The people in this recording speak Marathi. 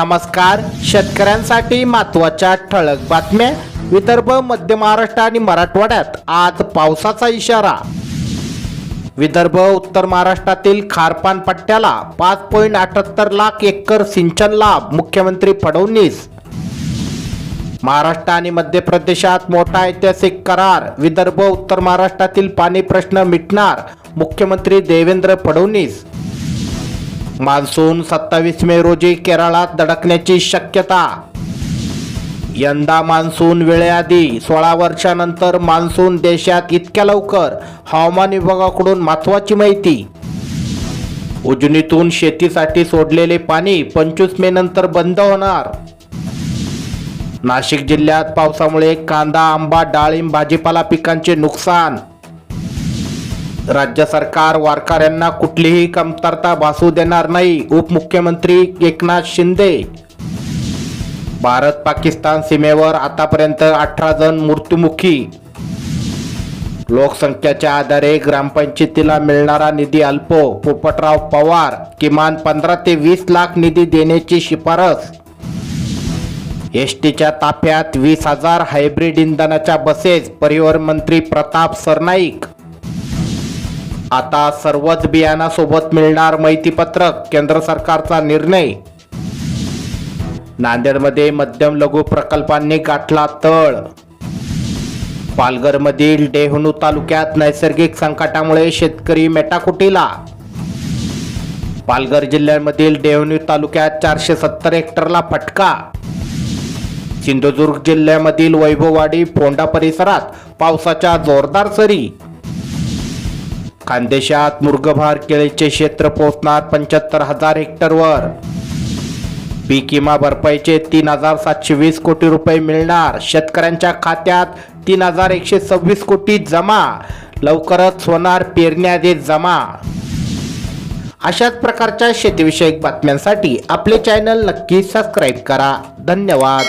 नमस्कार. शेतकऱ्यांसाठी महत्त्वाच्या ठळक बातम्या विदर्भ मध्य महाराष्ट्र आणि मराठवाड्यात आज पावसाचा इशारा. विदर्भ उत्तर महाराष्ट्रातील खारपान पट्ट्याला पाच पॉईंट अठ्याहत्तर लाख एकर सिंचन लाभ मुख्यमंत्री फडणवीस. महाराष्ट्र आणि मध्य प्रदेशात मोठा ऐतिहासिक करार विदर्भ उत्तर महाराष्ट्रातील पाणी प्रश्न मिटणार मुख्यमंत्री देवेंद्र फडणवीस. मान्सून सत्तावीस मे रोजी केरळात धडकण्याची शक्यता. यंदा मान्सून वेळेआधी सोळा वर्षानंतर मान्सून देशात इतक्या लवकर हवामान विभागाकडून महत्वाची माहिती. उजनीतून शेतीसाठी सोडलेले पाणी पंचवीस मे नंतर बंद होणार. नाशिक जिल्ह्यात पावसामुळे कांदा आंबा डाळिंब भाजीपाला पिकांचे नुकसान. राज्य सरकार वारकऱ्यांना कुठलीही कमतरता भासू देणार नाही उपमुख्यमंत्री एकनाथ शिंदे. भारत पाकिस्तान सीमेवर आतापर्यंत अठरा जण मृत्युमुखी. लोकसंख्येच्या आधारे ग्रामपंचायतीला मिळणारा निधी अल्प पोपटराव पवार किमान पंधरा ते वीस लाख निधी देण्याची शिफारस. एसटीच्या ताफ्यात वीस हजार हायब्रिड इंधनाच्या बसेस परिवहन मंत्री प्रताप सरनाईक. आता सर्वच बियाणासोबत मिळणार माहितीपत्रक केंद्र सरकारचा निर्णय. नांदेडमध्ये मध्यम लघु प्रकल्पांनी गाठला तळ. पालघरमधील डेहणू तालुक्यात नैसर्गिक संकटामुळे शेतकरी मेटाकुटीला. पालघर जिल्ह्यामधील डेहणू तालुक्यात चारशे सत्तर हेक्टरला फटका. सिंधुदुर्ग जिल्ह्यामधील वैभववाडी फोंडा परिसरात पावसाच्या जोरदार सरी. खानदेशात मुर्गभार केळीचे क्षेत्र पोहोचणार पंच्याहत्तर हजार हेक्टरवर पीक विमा भरपाईचे तीन हजार सातशे वीस कोटी रुपये मिळणार. शेतकऱ्यांच्या खात्यात तीन हजार एकशे सव्वीस कोटी जमा. लवकरच होणार पेरण्याआधी जमा. अशाच प्रकारच्या शेतीविषयक बातम्यांसाठी आपले चॅनल नक्की सबस्क्राईब करा. धन्यवाद.